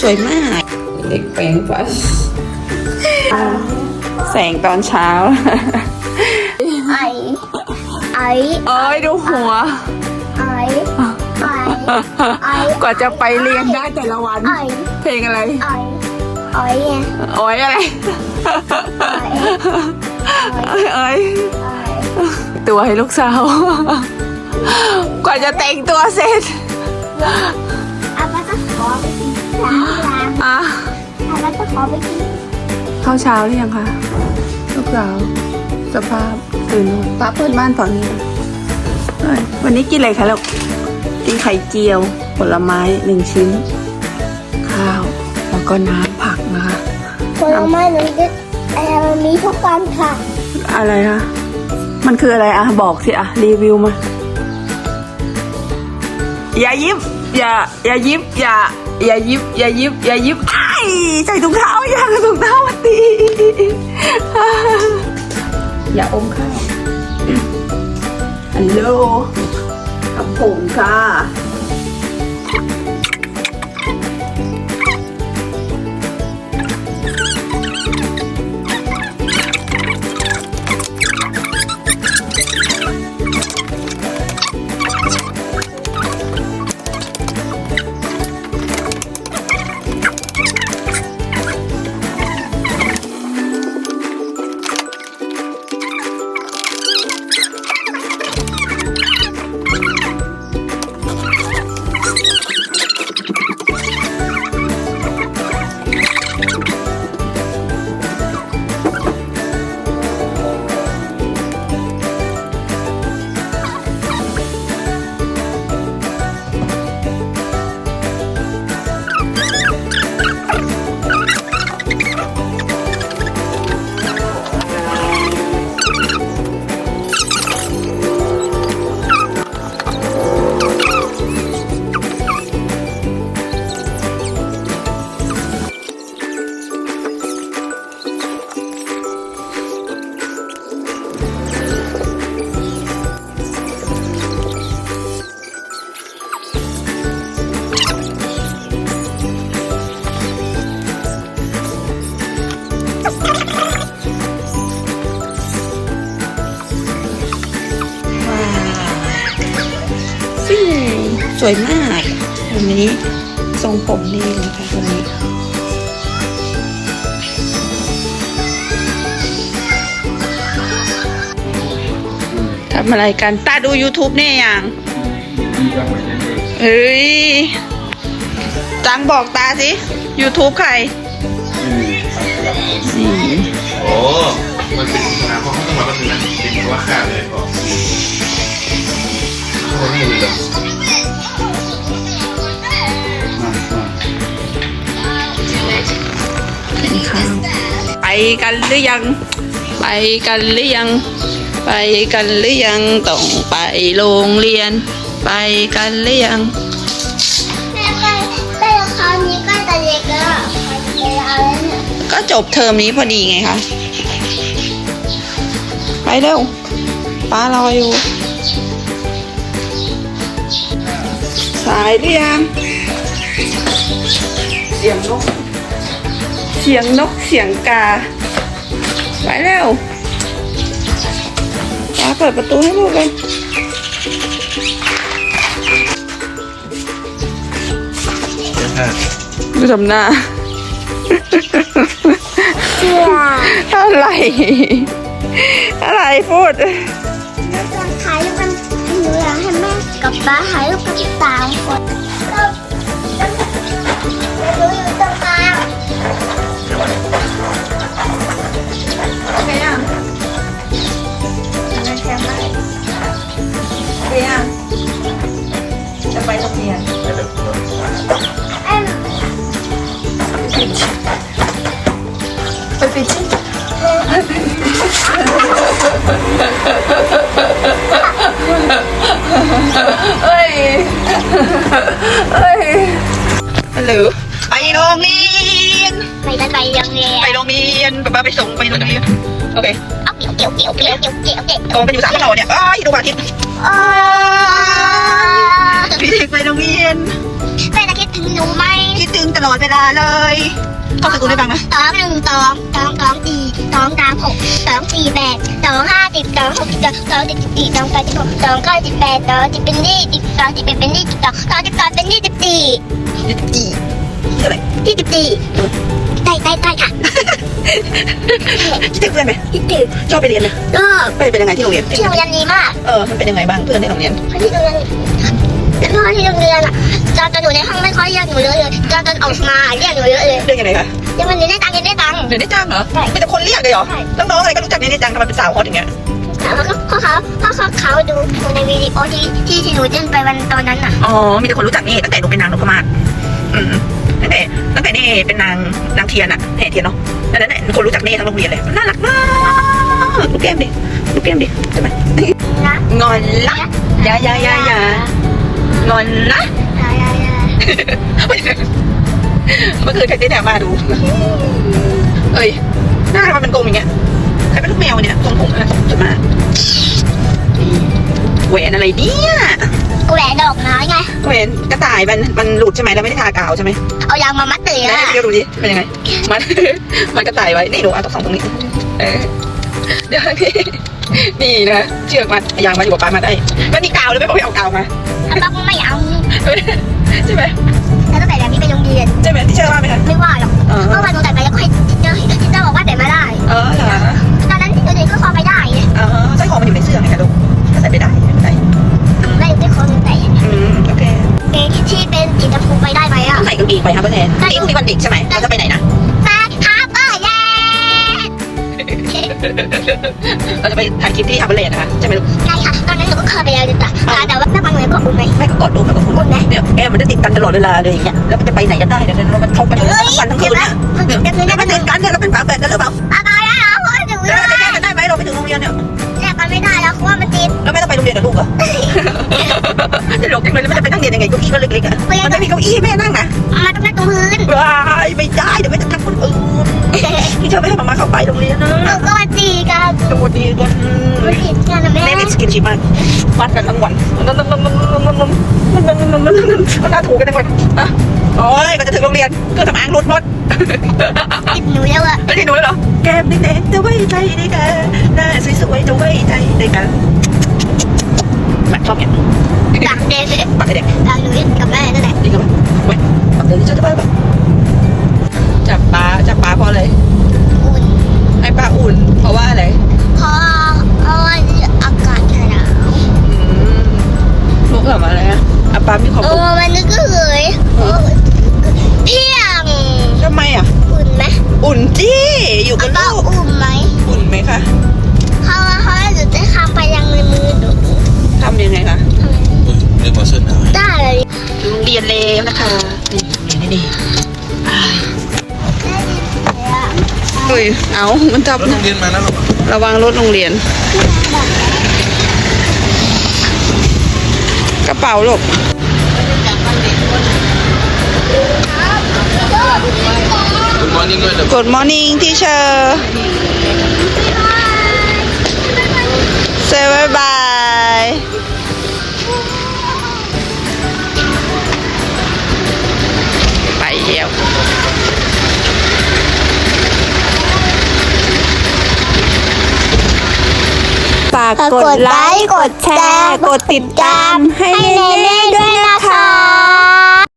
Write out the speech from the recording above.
สวยมาก เด็กแปลงฟันแสงตอนเช้า ไอ ไอ เอ้ยดูหัว ไอ ไอ ไอ กว่าจะไปเรียนได้แต่ละวัน ไอ เพลงอะไร ไอ ไอไงโอ้ยอะไรไอเอ้ยเอ้ยไอตัวให้ลูกสาว กว่าจะแต่งตัวเสร็จอา ป้าจะขอไปกินล้างล้างอะอาป้าจะขอไปกินเข้าเช้าหรือยังคะลูกสาวสภาพตื่นนอนป้าเปิดบ้านฝั่งนี้นะเอ้ยวันนี้กินอะไรคะลูกกินไข่เจียว ผลไม้หนึ่งชิ้น ข้าว แล้วก็น้ำผักนะคะผลไม้หนูจะเอ่อมีทุกวันค่ะ อะไรนะมันคืออะไรอะบอกสิอะรีวิวมาอย่ายิบอย่าอย่ายิบอย่า อย่ายิบอย่ายิบอย่ายิบไอ้ใส่ถุงเท้ายังถุงเท้ามาตีอย่าอมข้าวฮัลโหลกับผมค่ะ สวยมากวันนี้ทรงผมนี่เลยค่ะวันนี้ทำอะไรกันตาดู YouTube เนี่ยยังเฮ้ยจังบอกตาสิ YouTube ใครนี่โอ้มันเป็นโฆษณาเพราะเขาต้องมาก็คือนั้นเป็นว่าค่าเลยบอกโอ้นี่เลยเหรอ กันหรือยัง ไปกันหรือยัง ไปกันหรือยังต้องไปโรงเรียน ไปกันหรือยังแม่ก็แต่คราวนี้ก็จะเด็กแล้วไปเอาแล้วเนี่ยก็จบเทอมนี้พอดีไงคะไปเร็วป้ารออยู่ สายหรือยังเสียงนก เสียงนกเสียงกา ไปเร็วป้าเปิดประตูให้ลูกเลยอะดูทำหน้าเชื่ออะไร อะไรพูดแล้วจะถ่ายรูปกันหนูอยากให้แม่กับป้าถ่ายรูปกันสามคนเราเราอยู่ตรงกลา เคยังจะไปโรงเรียนไปเดี๋ยวเอ็มไปปิดชิเอ้ยเอ้ยฮัลโหลไปโรงเรียนไปกันไปยังไงไปโรงเรียนป๊าป๊าไปส่งไปโรงเรียนโอเค เอาเกี่ยวเกี่ยวเกี่ยวเกี่ยวเกี่ยวเกี่ยวเกี่ยวโอ้ไปอยู่สามเราเนี่ยอ้ายดูพระอาทิตย์อ๋อพี่เด็กไปโรงเรียนแม่จะคิดถึงหนูดูไหมคิดถึงตลอดเวลาเลยเข้าสกูลได้บ้างนะสองหนึ่งสองสองสองสี่สองสามหกสองสี่แปดสองห้าสิบสองหกสิบสองสองสิบสี่สองแปดสิบหกสองเก้าสิบแปดสองสิบเป็นยี่สิบสองสิบเป็นเป็นยี่สิบสองสองสิบสองเป็นยี่สิบสี่อีอะไรยี่สิบสี่ ใช่ใช่ใช่ค่ะคิดถึงเพื่อนไหมคิดถึงชอบไปเรียนไหมก็ไปเป็นยังไงที่โรงเรียนที่โรงเรียนดีมาก เออมันเป็นยังไงบ้างเพื่อนในโรงเรียนเพราะที่โรงเรียนแล้วก็ที่โรงเรียนอะตอนตอนอยู่ในห้องไม่ค่อยเรียกหนูเยอะเลยตอนตอนออกมาเรียกหนูเยอะเลยเรื่องยังไงคะยังมันเรียนได้ตังค์เรียนได้ตังค์เรียนได้จ้างเหรอใช่มีแต่คนเรียกเลยเหรอใช่น้องๆอะไรก็รู้จักเรียนได้จ้างทำไมเป็นสาวฮอตอย่างเงี้ยแล้วก็พ่อเขาพ่อเขาเขาดูในวิดีโอที่ที่ที่หนูเต้นไปวันตอนนั้นน่ะอ๋อมีแต่คนรู้จักนี่ตั้งแต่หนูเป็นนางนพมาศอืม ตั้งแต่ตั้งแต่นี่เป็นนางนางเทียนอะแห่เทียนเนาะดังนั้นเนี่ยคนรู้จักนี่ทั้งโรงเรียนเลยน่ารักมากดูแก้มดิดูแก้มดิใช่ไหมนะงอนละอยาอยาอยาอยางอนละยายายาเมื่อคืนใครได้แถมมาดูเอ้ยหน้าทำไมมันโกงอย่างเงี้ยใครเป็นลูกแมวเนี่ยทรงผมอะไรจะมาแหวนอะไรเนี่ยกู แหวนดอกไม้ไงแหวนกระต่ายมันมันหลุดใช่ไหมแล้วไม่ได้ทากาวใช่ไหมเอายางมามัดเตะแล้วอะให้พี่ดูดิเป็นยังไงมัน มันกระต่ายไว้นี่หนูเอาต้องสองตรงนี้เออเดี๋ยวนี่นี่นะเชือกมันยางมาอยู่กับปลายมาได้แล้วนี่กาวเลยไม่บอกให้เอากาวมาแล้วบักไม่เอาใช่ไหมแล้วตั้งแต่แบบนี้ไปโรงเรียนใช่ไหมที่เชื่อว่าไหมคะไม่ว่าหรอกเออเมื่อวานหนูแต่งไปแล้วก็ให้เจอเจอบอกว่าแต่งมาได้ เออเหรอ ไหมอะต้องใส่กางเกงไปครับพ่อแทนนี่พรุ่งนี้วันเด็กใช่ไหมเราจะไปไหนนะ ไปครับเออเย้เราจะไปถ่ายคลิปที่อัปเดตนะคะใช่ไหมลูก ใช่ค่ะ ตอนนั้นหนูก็เคยไปแล้วจ้ะแต่ว่าแม่บางเลยก็อุ่นไหมแม่ก็กอดลูกแม่ก็พูดเนี่ยแกมันจะติดกันตลอดเวลาเลยอย่างเงี้ยแล้วมันจะไปไหนกันได้เดี๋ยวเรามันเข้ากันทั้งวันทั้งคืนเนี่ยมันเนี่ยจะคืนเนี่ยได้มันติดกันเนี่ยเราเป็นฝาแฝดกันหรือเปล่าอะไรอะเพราะหนูแล้วแยเราจะแยกกันได้ไหมเราไปถึงโรงเรียนเนี่ยกกันไม่ได้แล้วเพราะว่ามันติดแล้วแม่ต้องไปโรงเรียนกับลูกเหรอ จะหลกจังเลยแล้วมันจะไปนั่งเรียนยังไงเก้าอี้ก็เล็กๆอะมันไม่มีเก้าอี้ให้แม่นั่งนะมันต้องนั่งตรงพื้นว้ายไม่ได้เดี๋ยวแม่จะทักคนอื่นที่เธอไม่ให้มามาเข้าไปโรงเรียนนะหนูก็มาตีกันสวัสดีกันมันติดกันนะแม่แม่เล่นสกินชิปมากวัดกันทั้งวันมันมันมันมันมันมันมันมันมันมันมันน่าถูกกันทั้งวันอะโอ้ยก็จะถึงโรงเรียนก็ทำอ้างรถรถติดหนูแล้วอะไม่ใช่หนูเลยเหรอแก้มแดงๆจะไว้ใจได้กันหน้าสวยๆจะไว้ใจได้กันแบบชอบเนี่ย ดักเด็กปักเด็กดักหนูกับแม่นั่นแหละดีกันไหมเว้ยปักเด็กจะจะไปแบบจับปลาจับปลาเพราะอะไรอุ่นให้ปลาอุ่น เพราะว่าอะไร นแล้วนะคะนี่เรียนนี่เฮ้ยเอามันจับรถโรงเรียนมาแล้วหรอระวังรถโรงเรียน กระเป๋าลูกคุณมอร์นิ่งด้วยเดี๋ยว Good morning teacher say กกดไลค์ กดแชร์ กดติดตามให้เน่ด้วย